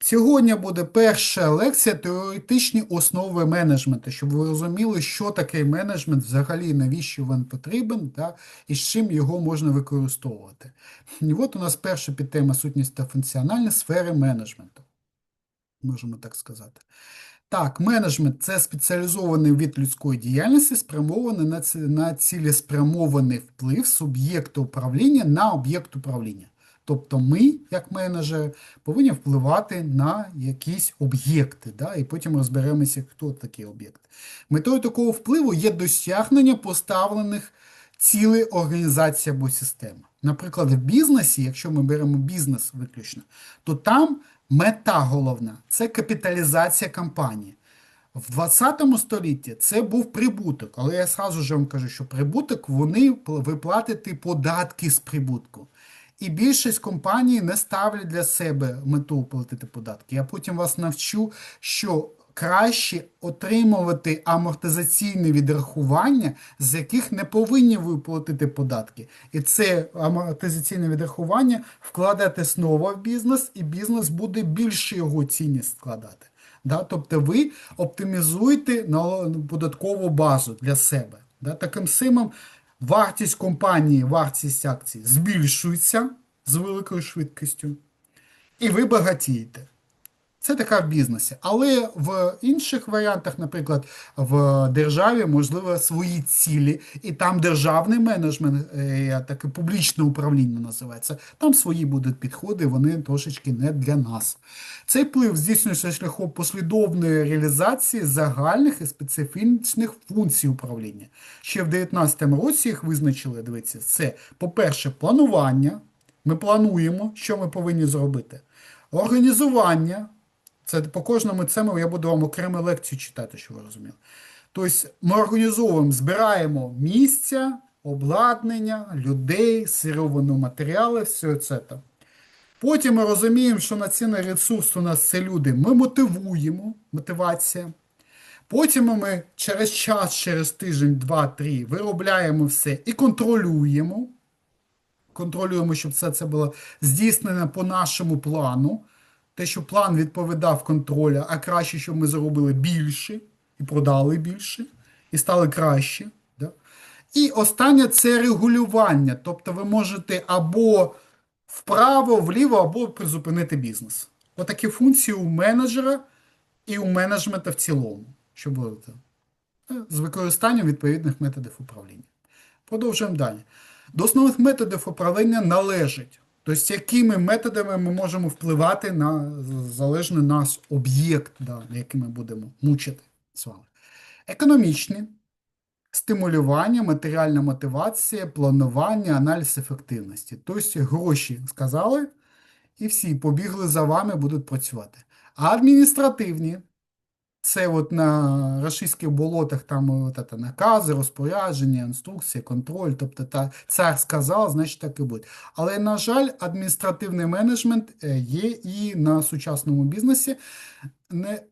Сьогодні буде перша лекція теоретичні основи менеджменту, щоб ви розуміли, що таке менеджмент взагалі, навіщо він потрібен, та, і з чим його можна використовувати. І от у нас перша підтема сутність та функціональність сфери менеджменту. Можемо так сказати. Так, менеджмент це спеціалізований від людської діяльності, спрямований на, ці- на цілеспрямований вплив суб'єкту управління на об'єкт управління. Тобто ми, як менеджери, повинні впливати на якісь об'єкти, да? і потім розберемося, хто такий об'єкт. Метою такого впливу є досягнення поставлених цілей організації або системи. Наприклад, в бізнесі, якщо ми беремо бізнес виключно, то там мета головна це капіталізація компанії. В 20 столітті це був прибуток, але я сразу ж вам кажу, що прибуток вони пл- ви платите податки з прибутку. І більшість компаній не ставлять для себе мету платити податки. Я потім вас навчу, що краще отримувати амортизаційне відрахування, з яких не повинні ви платити податки. І це амортизаційне відрахування вкладати знову в бізнес, і бізнес буде більше його цінність складати. Да? Тобто ви оптимізуєте податкову базу для себе. Да? Таким самим вартість компанії, вартість акцій збільшується з великою швидкістю, і ви багатієте. Це така в бізнесі. Але в інших варіантах, наприклад, в державі, можливо, свої цілі, і там державний менеджмент, е, таке публічне управління називається, там свої будуть підходи, вони трошечки не для нас. Цей вплив здійснюється шляхом послідовної реалізації загальних і специфічних функцій управління. Ще в 19 році їх визначили, дивіться, це, по-перше, планування. Ми плануємо, що ми повинні зробити. Організування. Це по кожному цьому я буду вам окрему лекцію читати, що ви розуміли. Тобто ми організовуємо, збираємо місця, обладнання, людей, сировину матеріали, все це там. Потім ми розуміємо, що національний ресурс у нас це люди. Ми мотивуємо, мотивація. Потім ми через час, через тиждень, два-три виробляємо все і контролюємо. Контролюємо, щоб все це було здійснено по нашому плану. Те, що план відповідав контролю, а краще, щоб ми заробили більше і продали більше, і стали краще. Да? І останнє це регулювання. Тобто ви можете або вправо, вліво, або призупинити бізнес. Отакі функції у менеджера і у менеджмента в цілому, що було. Е, з використанням відповідних методів управління. Продовжуємо далі. До основних методів управління належить, тобто якими методами ми можемо впливати на залежний нас об'єкт, да, який ми будемо мучити з вами. Економічні, стимулювання, матеріальна мотивація, планування, аналіз ефективності. Тобто гроші сказали, і всі побігли за вами, будуть працювати. А адміністративні, це от на рашистських болотах там от это, накази, розпорядження, інструкції, контроль. Тобто та, цар сказав, значить так і буде. Але, на жаль, адміністративний менеджмент е, є і на сучасному бізнесі. Не,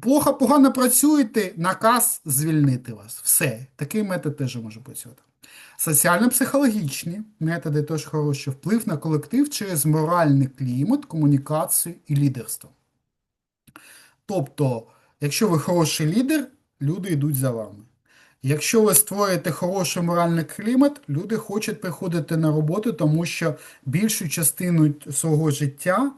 плохо, погано працюєте, наказ звільнити вас. Все. Такий метод теж може працювати. Соціально-психологічні методи теж хороші. Вплив на колектив через моральний клімат, комунікацію і лідерство. Тобто, якщо ви хороший лідер, люди йдуть за вами. Якщо ви створюєте хороший моральний клімат, люди хочуть приходити на роботу, тому що більшу частину свого життя,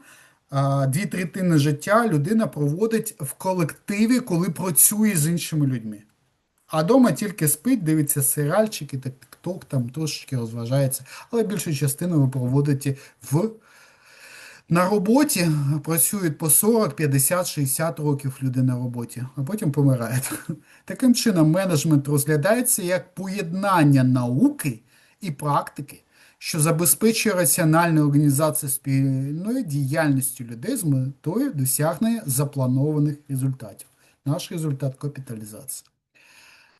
дві третини життя людина проводить в колективі, коли працює з іншими людьми. А вдома тільки спить, дивиться серіальчики, тік-ток, там трошечки розважається, але більшу частину ви проводите в на роботі працюють по 40, 50, 60 років люди на роботі, а потім помирають. Таким чином, менеджмент розглядається як поєднання науки і практики, що забезпечує раціональну організацію спільної діяльності людей з метою досягнення запланованих результатів. Наш результат капіталізація.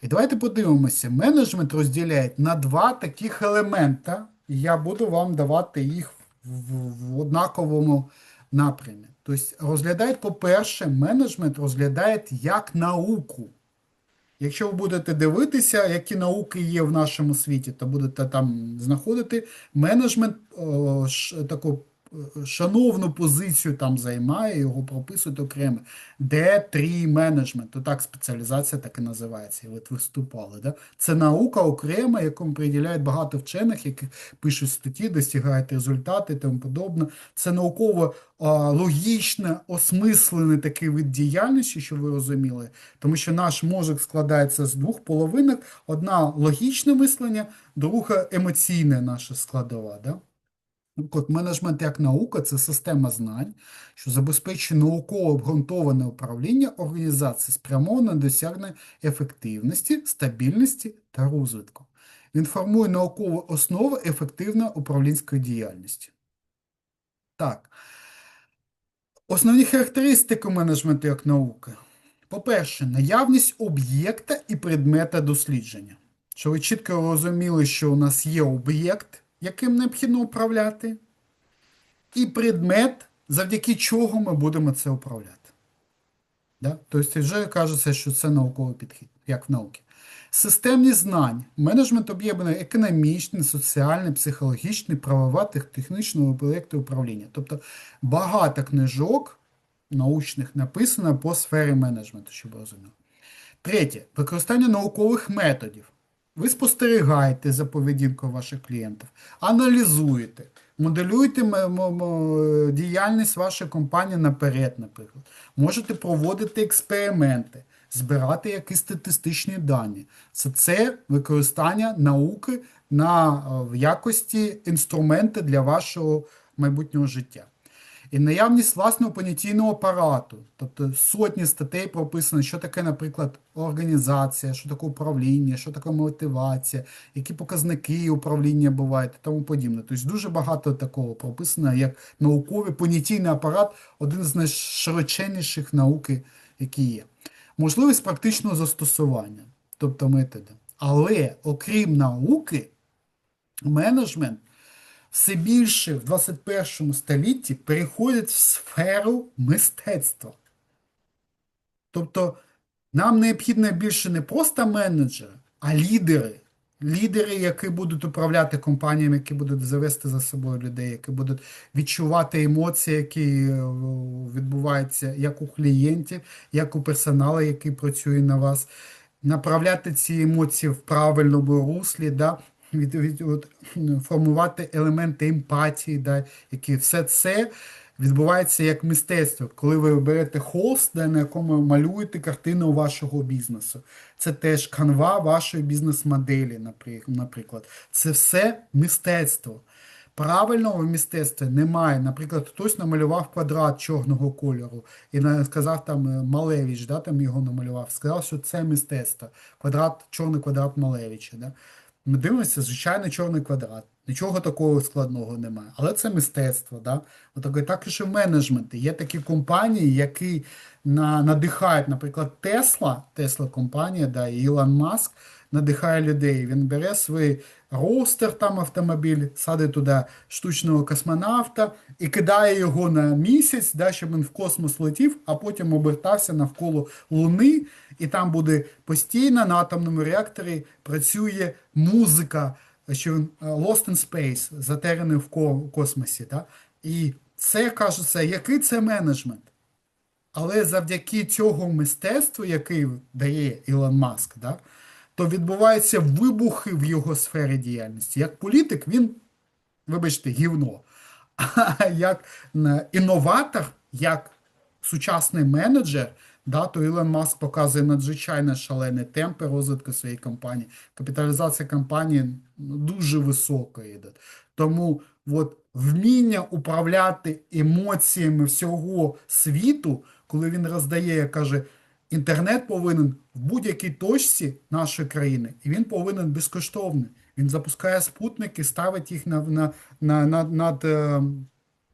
І давайте подивимося, менеджмент розділяють на два таких елемента, і я буду вам давати їх в, в однаковому напрямі. Тобто розглядають, по-перше, менеджмент розглядають як науку. Якщо ви будете дивитися, які науки є в нашому світі, то будете там знаходити менеджмент о, ш, таку шановну позицію там займає, його прописують окремо. D3 менеджмент, то так спеціалізація так і називається, от виступали. Да? Це наука окрема, якому приділяють багато вчених, які пишуть статті, досягають результати і тому подобне. Це науково логічно осмислений такий вид діяльності, щоб ви розуміли, тому що наш мозок складається з двох половинок: одна логічне мислення, друга емоційне наша складова. Да? От менеджмент як наука це система знань, що забезпечує науково обґрунтоване управління організації спрямоване на досягнення ефективності, стабільності та розвитку. Він формує наукову основу ефективної управлінської діяльності. Так. Основні характеристики менеджменту як науки. По-перше, наявність об'єкта і предмета дослідження. Щоб ви чітко розуміли, що у нас є об'єкт, яким необхідно управляти, і предмет, завдяки чого ми будемо це управляти. Да? Тобто вже кажеться, що це науковий підхід, як в науці. Системні знань. Менеджмент об'єднаний економічний, соціальний, психологічний, правова, технічного проєкту управління. Тобто багато книжок научних написано по сфері менеджменту, щоб ви розуміли. Третє. Використання наукових методів. Ви спостерігаєте за поведінкою ваших клієнтів, аналізуєте, моделюєте м- діяльність вашої компанії наперед, наприклад. Можете проводити експерименти, збирати якісь статистичні дані. Це це використання науки на, е, в якості інструмента для вашого майбутнього життя. І наявність власного понятійного апарату, тобто сотні статей прописано, що таке, наприклад, організація, що таке управління, що таке мотивація, які показники управління бувають і тому подібне. Тобто дуже багато такого прописано, як науковий понятійний апарат, один з найшироченніших науки, які є. Можливість практичного застосування, тобто методи. Але окрім науки, менеджмент все більше в 21 столітті переходить в сферу мистецтва. Тобто нам необхідно більше не просто менеджери, а лідери. Лідери, які будуть управляти компаніями, які будуть завести за собою людей, які будуть відчувати емоції, які е, відбуваються як у клієнтів, як у персоналу, який працює на вас, направляти ці емоції в правильному руслі, да? Від, від, от, формувати елементи емпатії, да? які все це відбувається як мистецтво, коли ви берете холст, да, на якому малюєте картину вашого бізнесу. Це теж канва вашої бізнес-моделі, наприклад. Це все мистецтво. Правильного в мистецтві немає. Наприклад, хтось намалював квадрат чорного кольору і сказав там Малевич, да, там його намалював, сказав, що це мистецтво. Квадрат, чорний квадрат Малевича. Да. Ми дивимося, звичайно, чорний квадрат. Нічого такого складного немає. Але це мистецтво. Да? Отак, так і в менеджменті. Є такі компанії, які на, надихають, наприклад, Тесла, Тесла компанія, да, і Ілон Маск надихає людей. Він бере свій роустер, там автомобіль, садить туди штучного космонавта і кидає його на місяць, да, щоб він в космос летів, а потім обертався навколо Луни, і там буде постійно на атомному реакторі працює музика що він е, Lost in Space, затеряний в космосі. Да? І це кажеться, який це менеджмент. Але завдяки цього мистецтву, який дає Ілон Маск, да, то відбуваються вибухи в його сфері діяльності. Як політик, він, вибачте, гівно. А як інноватор, як сучасний менеджер. Да, то Ілон Маск показує надзвичайно шалені темпи розвитку своєї компанії. Капіталізація компанії ну, дуже висока йде. Тому от, вміння управляти емоціями всього світу, коли він роздає, каже, інтернет повинен в будь-якій точці нашої країни, і він повинен безкоштовний. Він запускає спутники, ставить їх на, на, на, на, над е,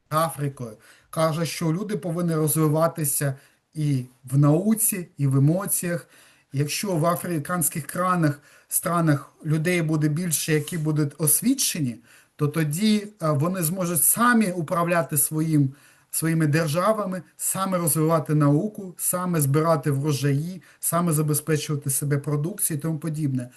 Африкою. Каже, що люди повинні розвиватися і в науці, і в емоціях. Якщо в африканських кранах, странах людей буде більше, які будуть освічені, то тоді е, вони зможуть самі управляти своїм, своїми державами, саме розвивати науку, саме збирати врожаї, саме забезпечувати себе продукцією і тому подібне.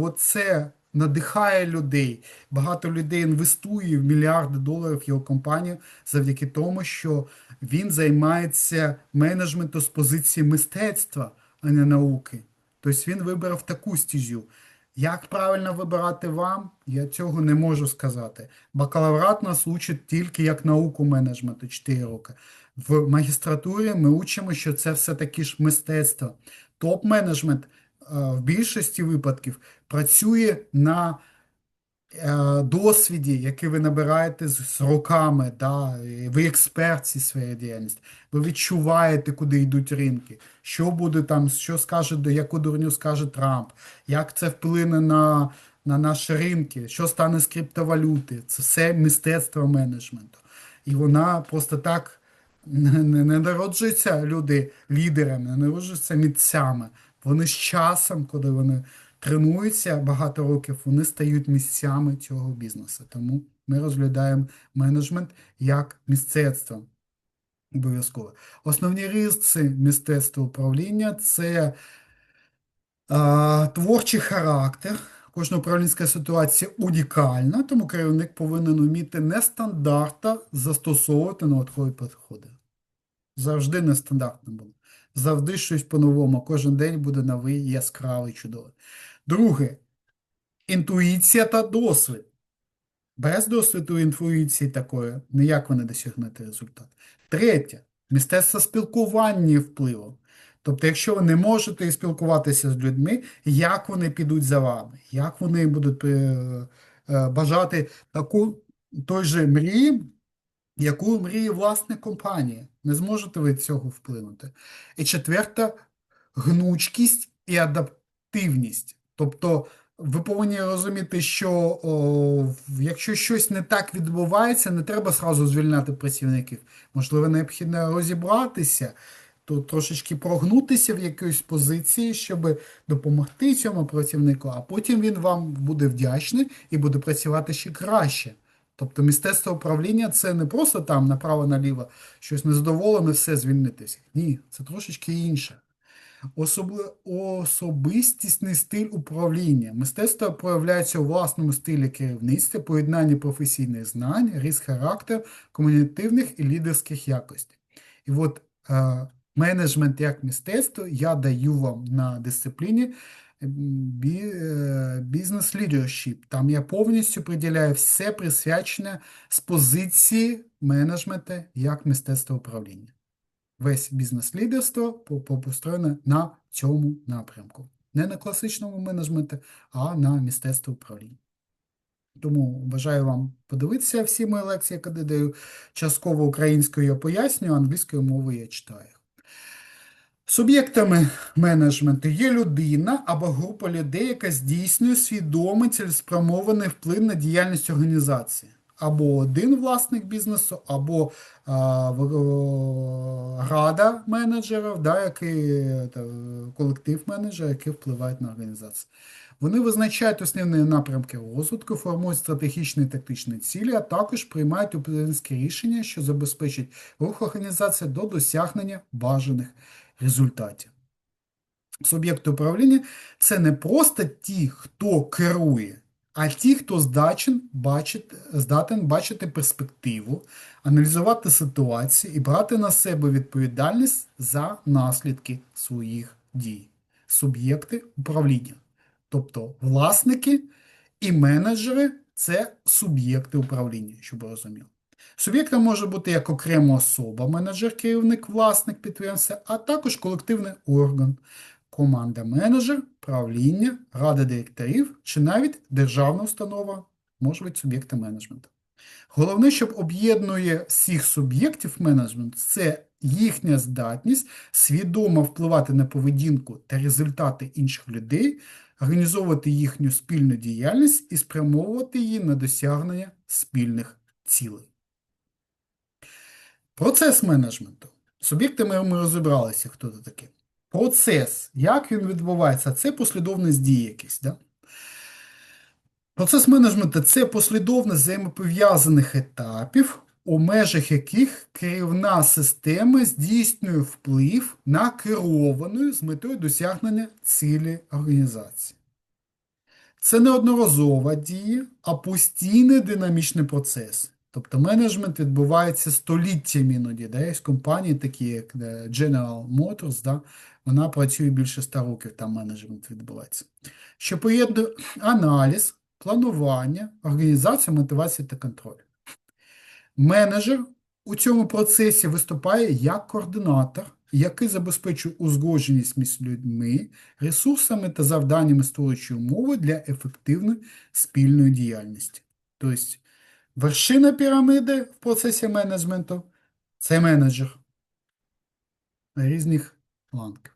Оце надихає людей. Багато людей інвестує в мільярди доларів в його компанію завдяки тому, що він займається менеджментом з позиції мистецтва, а не науки. Тобто він вибрав таку стезю. Як правильно вибирати вам, я цього не можу сказати. Бакалаврат нас учить тільки як науку менеджменту 4 роки. В магістратурі ми учимо, що це все-таки ж мистецтво. Топ-менеджмент е, в більшості випадків працює на е, досвіді, який ви набираєте з, з роками. Да? Ви експерт зі своєї діяльності. Ви відчуваєте, куди йдуть ринки, що буде там, що скаже, яку дурню скаже Трамп, як це вплине на, на наші ринки, що стане з криптовалюти. Це все мистецтво менеджменту. І вона просто так не, не, не народжуються люди лідерами, не народжуються митцями. Вони з часом, коли вони тренуються багато років, вони стають місцями цього бізнесу. Тому ми розглядаємо менеджмент як мистецтво. Обов'язково. Основні риси мистецтва управління це а, творчий характер. Кожна управлінська ситуація унікальна, тому керівник повинен вміти нестандартно застосовувати новотворі підходи. Завжди нестандартно було. Завжди щось по-новому. Кожен день буде новий, яскравий, чудовий. Друге, інтуїція та досвід. Без досвіду інтуїції такої ніяк ви не досягнете результат. Третє, мистецтво спілкування і впливу. Тобто, якщо ви не можете спілкуватися з людьми, як вони підуть за вами, як вони будуть е, е, бажати таку той же мрії, яку мріє власна компанія. Не зможете ви цього вплинути. І четверта гнучкість і адаптивність. Тобто ви повинні розуміти, що о, якщо щось не так відбувається, не треба зразу звільняти працівників. Можливо, необхідно розібратися, то трошечки прогнутися в якоїсь позиції, щоб допомогти цьому працівнику, а потім він вам буде вдячний і буде працювати ще краще. Тобто мистецтво управління це не просто там направо-наліво щось незадоволене, все звільнитися. Ні, це трошечки інше. Особли... Особистісний стиль управління. Мистецтво проявляється у власному стилі керівництва, поєднанні професійних знань, рис характеру, комунікативних і лідерських якостей. І от е, менеджмент як мистецтво я даю вам на дисципліні бізнес leadership. Там я повністю приділяю все присвячене з позиції менеджменту як мистецтво управління. Весь бізнес-лідерство построєне на цьому напрямку. Не на класичному менеджменті, а на мистецтво управління. Тому бажаю вам подивитися всі мої лекції, які даю. Частково українською я пояснюю, англійською мовою я читаю. Суб'єктами менеджменту є людина або група людей, яка здійснює свідомий цілеспрямований вплив на діяльність організації. Або один власник бізнесу, або а, рада менеджерів, да, який, колектив менеджерів, які впливають на організацію. Вони визначають основні напрямки розвитку, формують стратегічні і тактичні цілі, а також приймають управлінські рішення, що забезпечать рух організації до досягнення бажаних результатів. Суб'єкти управління це не просто ті, хто керує, а ті, хто здатен бачити, здатен бачити перспективу, аналізувати ситуацію і брати на себе відповідальність за наслідки своїх дій. Суб'єкти управління. Тобто власники і менеджери це суб'єкти управління, щоб ви розуміли. Суб'єктом може бути як окрема особа, менеджер, керівник, власник підприємства, а також колективний орган, команда менеджер, правління, рада директорів чи навіть державна установа може бути суб'єкти менеджменту. Головне, щоб об'єднує всіх суб'єктів менеджменту, це їхня здатність свідомо впливати на поведінку та результати інших людей, організовувати їхню спільну діяльність і спрямовувати її на досягнення спільних цілей. Процес менеджменту. Суб'єктами ми розібралися, хто це таке. Процес, як він відбувається, це послідовність дій якісь. Да? Процес менеджменту це послідовність взаємопов'язаних етапів, у межах яких керівна система здійснює вплив на керовану з метою досягнення цілі організації. Це не одноразова дія, а постійний динамічний процес. Тобто менеджмент відбувається століттями іноді. Да? Є компанії, такі як е, General Motors, да? Вона працює більше 100 років, там менеджмент відбувається. Що поєднує аналіз, планування, організацію, мотивацію та контроль. Менеджер у цьому процесі виступає як координатор, який забезпечує узгодженість між людьми, ресурсами та завданнями створюючи умови для ефективної спільної діяльності. Тобто, вершина піраміди в процесі менеджменту це менеджер різних ланків.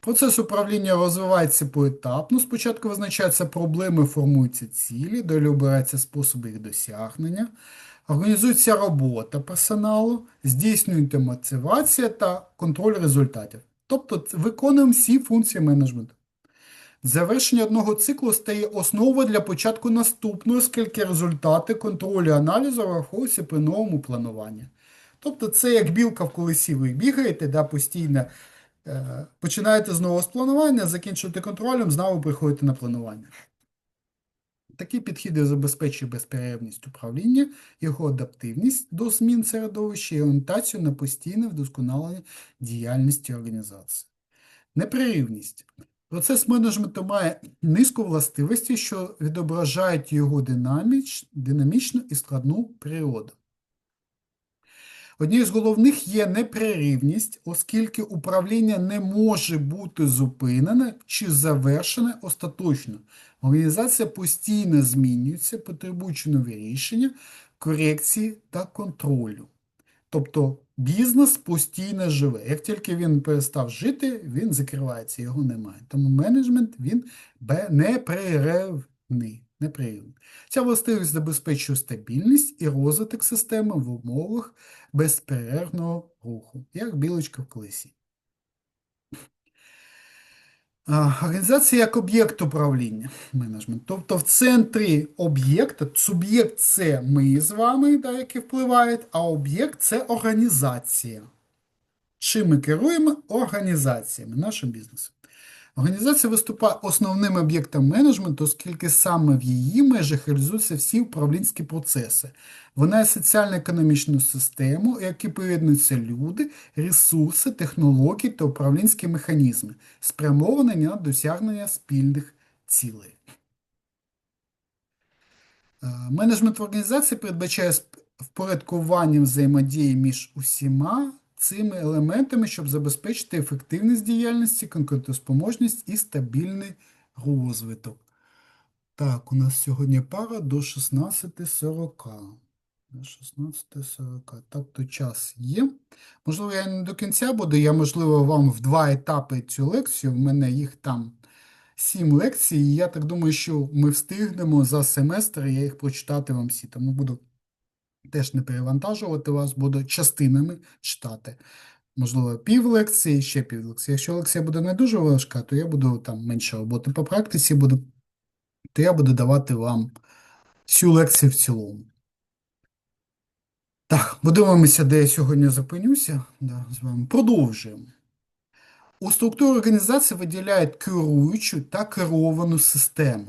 Процес управління розвивається поетапно. Спочатку визначаються проблеми, формуються цілі, далі обираються способи їх досягнення, організується робота персоналу, здійснюється мотивація та контроль результатів. Тобто виконуємо всі функції менеджменту. Завершення одного циклу стає основою для початку наступного, оскільки результати контролю і аналізу враховуються при новому плануванні. Тобто це як білка в колесі, ви бігаєте да, постійно. Е, починаєте знову з планування, закінчуєте контролем, знову приходите на планування. Такі підходи забезпечує безперервність управління, його адаптивність до змін середовища і орієнтацію на постійне вдосконалення діяльності організації. Непреривність. Процес менеджменту має низку властивостей, що відображають його динаміч, динамічну і складну природу. Однією з головних є непрерівність, оскільки управління не може бути зупинене чи завершене остаточно. Організація постійно змінюється, потребуючи нові рішення, корекції та контролю. Тобто бізнес постійно живе. Як тільки він перестав жити, він закривається, його немає. Тому менеджмент він непрервний. Непрервний. Ця властивість забезпечує стабільність і розвиток системи в умовах безперервного руху, як білочка в колесі. Організація як об'єкт управління менеджмент. Тобто в центрі об'єкта, суб'єкт це ми з вами, да, які впливають, а об'єкт це організація. Чим ми керуємо організаціями, нашим бізнесом. Організація виступає основним об'єктом менеджменту, оскільки саме в її межах реалізуються всі управлінські процеси. Вона є соціально-економічну систему, які поєднуються люди, ресурси, технології та управлінські механізми, спрямовані на досягнення спільних цілей. Е, менеджмент в організації передбачає впорядкування взаємодії між усіма цими елементами, щоб забезпечити ефективність діяльності, конкурентоспроможність і стабільний розвиток. Так, у нас сьогодні пара до 16.40. До 16.40. Тобто час є. Можливо, я не до кінця буду, я, можливо, вам в два етапи цю лекцію. В мене їх там сім лекцій, і я так думаю, що ми встигнемо за семестр, я їх прочитати вам всі. Тому буду теж не перевантажувати вас, буду частинами читати. Можливо, пів лекції, ще пів лекції. Якщо лекція буде не дуже важка, то я буду там менше роботи по практиці, буду, то я буду давати вам всю лекцію в цілому. Так, подивимося, де я сьогодні зупинюся. Да, з вами Продовжуємо. У структурі організації виділяють керуючу та керовану систему.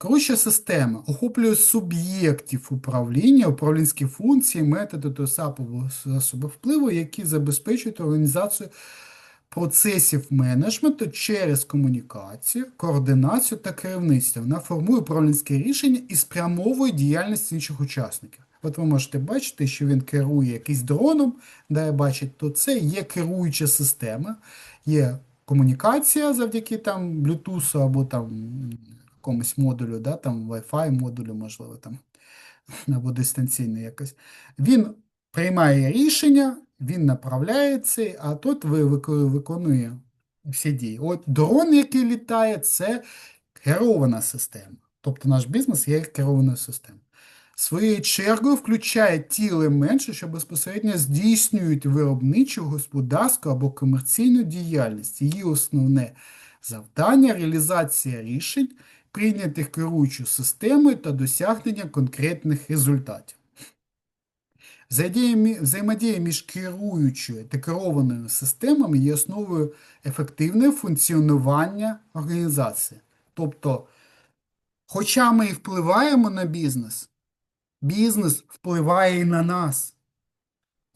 Керуюча система охоплює суб'єктів управління, управлінські функції, методи та засоби впливу, які забезпечують організацію процесів менеджменту через комунікацію, координацію та керівництво. Вона формує управлінське рішення і спрямовує діяльність інших учасників. От ви можете бачити, що він керує якийсь дроном, де бачить, то це є керуюча система, є комунікація завдяки там Bluetooth або там якомусь модулю, да, там Wi-Fi модулю, можливо, там, або дистанційний якось. Він приймає рішення, він направляється, а тут виконує всі дії. От дрон, який літає, це керована система. Тобто наш бізнес є керованою системою. Своєю чергою включає ті елементи, що безпосередньо здійснюють виробничу, господарську або комерційну діяльність. Її основне завдання реалізація рішень, прийнятих керуючою системою та досягнення конкретних результатів. Взаємодія між керуючою та керованими системами є основою ефективного функціонування організації. Тобто, хоча ми і впливаємо на бізнес, бізнес впливає і на нас.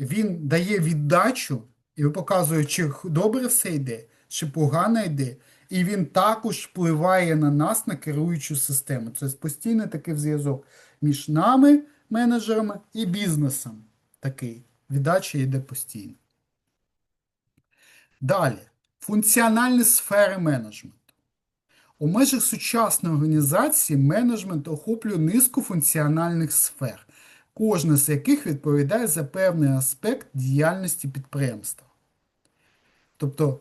Він дає віддачу і показує, чи добре все йде, чи погано йде. І він також впливає на нас, на керуючу систему. Це постійний такий зв'язок між нами, менеджерами, і бізнесом. Такий. Віддача йде постійно. Далі. Функціональні сфери менеджменту. У межах сучасної організації менеджмент охоплює низку функціональних сфер, кожна з яких відповідає за певний аспект діяльності підприємства. Тобто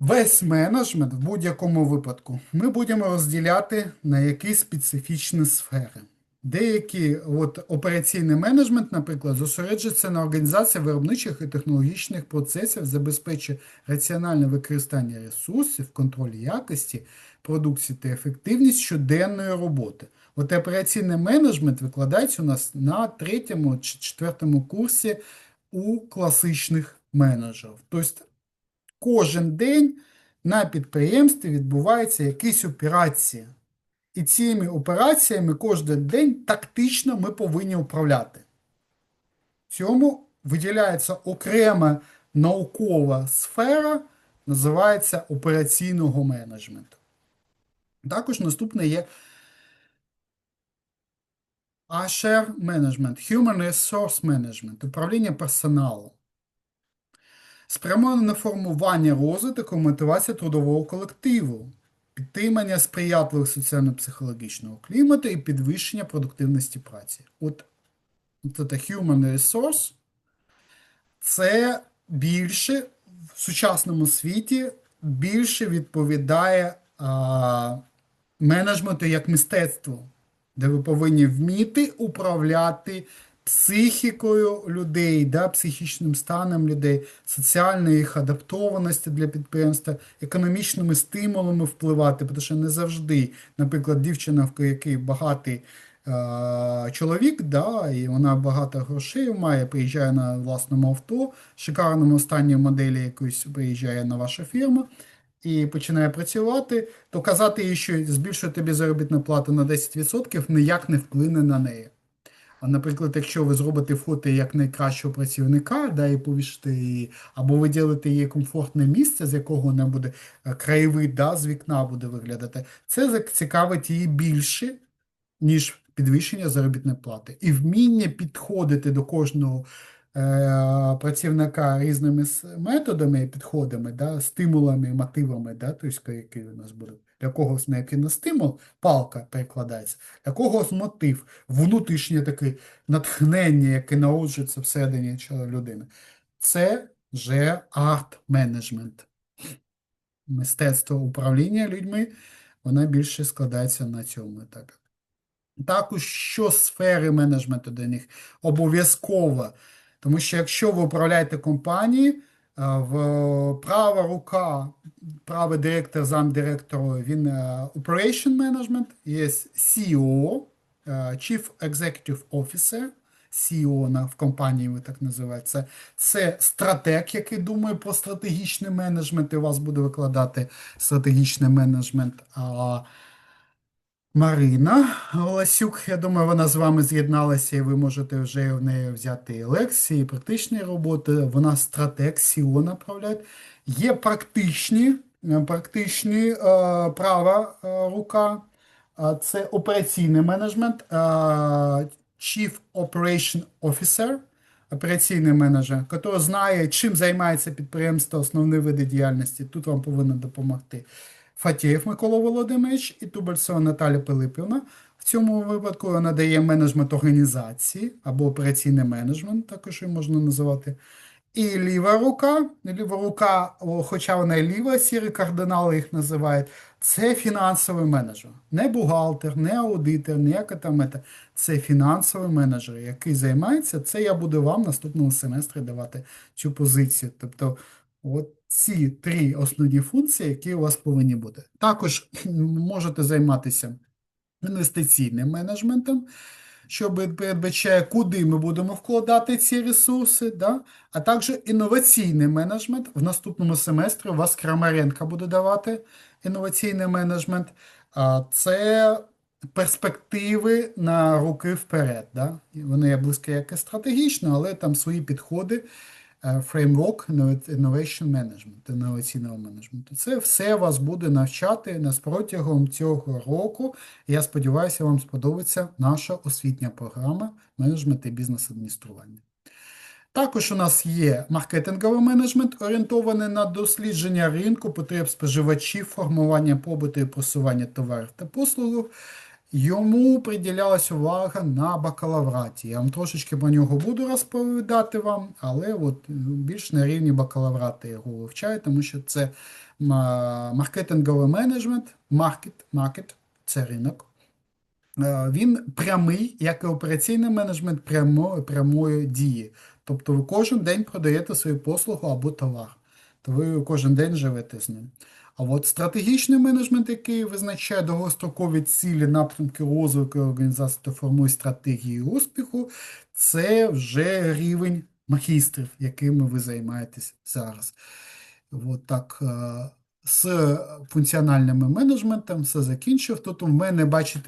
весь менеджмент в будь-якому випадку ми будемо розділяти на якісь специфічні сфери. Деякі от, операційний менеджмент, наприклад, зосереджується на організації виробничих і технологічних процесів, забезпечує раціональне використання ресурсів, контроль якості продукції та ефективність щоденної роботи. От операційний менеджмент викладається у нас на третьому чи четвертому курсі у класичних менеджерів. Тобто кожен день на підприємстві відбуваються якісь операції. І цими операціями кожен день тактично ми повинні управляти. Цьому виділяється окрема наукова сфера, називається операційного менеджменту. Також наступне є HR Management, Human Resource Management, управління персоналом. Спрямоване на формування розвитку і мотивацію трудового колективу, підтримання сприятливого соціально-психологічного клімату і підвищення продуктивності праці. От це Human Resource це більше в сучасному світі більше відповідає а, менеджменту як мистецтву, де ви повинні вміти управляти психікою людей, да, психічним станом людей, соціальної їх адаптованості для підприємства, економічними стимулами впливати, тому що не завжди, наприклад, дівчина, в якій багатий е, чоловік, да, і вона багато грошей має, приїжджає на власному авто, шикарному останній моделі якоїсь приїжджає на вашу фірму і починає працювати, то казати їй, що збільшує тобі заробітну плату на 10% ніяк не вплине на неї. А, наприклад, якщо ви зробите фото як найкращого працівника, да, і повішите її, або ви ділите їй комфортне місце, з якого не буде е, краєвид, да, з вікна буде виглядати, це зацікавить її більше, ніж підвищення заробітної плати. І вміння підходити до кожного е, працівника різними методами і підходами, да, стимулами, мотивами, да, тобто, які у нас будуть. Для когось на який палка перекладається, для когось мотив, внутрішнє таке натхнення, яке народжується всередині людини. Це вже арт-менеджмент. Мистецтво управління людьми, вона більше складається на цьому етапі. Також що сфери менеджменту до них обов'язково. Тому що якщо ви управляєте компанією, в права рука, правий директор, замдиректора, він е, Operation Management, є CEO, е, Chief Executive Officer, CEO в компанії ви так називається. Це стратег, який думає про стратегічний менеджмент, і у вас буде викладати стратегічний менеджмент. Марина Ласюк, я думаю, вона з вами з'єдналася, і ви можете вже в неї взяти лекції, практичні роботи. Вона стратег, СІО направляє. Є практичні, е, практичні е, права е, рука. Це операційний менеджмент, Chief Operation Officer, операційний менеджер, який знає, чим займається підприємство, основні види діяльності. Тут вам повинен допомогти. Фатєєв Микола Володимирович і Тубальцова Наталя Пилипівна. В цьому випадку вона дає менеджмент організації або операційний менеджмент, також її можна називати. І ліва рука, ліва рука, хоча вона і ліва, сірі кардинали їх називають, це фінансовий менеджер. Не бухгалтер, не аудитор, не економета. Це фінансовий менеджер, який займається. Це я буду вам наступного семестрі давати цю позицію. Тобто, от ці три основні функції, які у вас повинні бути. Також можете займатися інвестиційним менеджментом. що передбачає, куди ми будемо вкладати ці ресурси, да? а також інноваційний менеджмент. В наступному семестрі у вас Крамаренко буде давати інноваційний менеджмент. Це перспективи на роки вперед. Да? Вони є близькі як і стратегічно, але там свої підходи, фреймворк Innovation Management, інноваційного менеджменту. Це все вас буде навчати нас протягом цього року. Я сподіваюся, вам сподобається наша освітня програма менеджмент і бізнес-адміністрування. Також у нас є маркетинговий менеджмент, орієнтований на дослідження ринку, потреб споживачів, формування побуту і просування товарів та послуг. Йому приділялась увага на бакалавраті. Я вам трошечки про нього буду розповідати вам, але от більш на рівні бакалаврата його вивчаю, тому що це маркетинговий менеджмент, маркет, маркет це ринок. Е, Він прямий, як і операційний менеджмент прямо, прямої дії. Тобто ви кожен день продаєте свою послугу або товар, то ви кожен день живете з ним. А от стратегічний менеджмент, який визначає довгострокові цілі, напрямки розвитку організації та формує стратегії успіху, це вже рівень магістрів, якими ви займаєтесь зараз. От так, е, з функціональним менеджментом все закінчив. Тут у мене, бачите,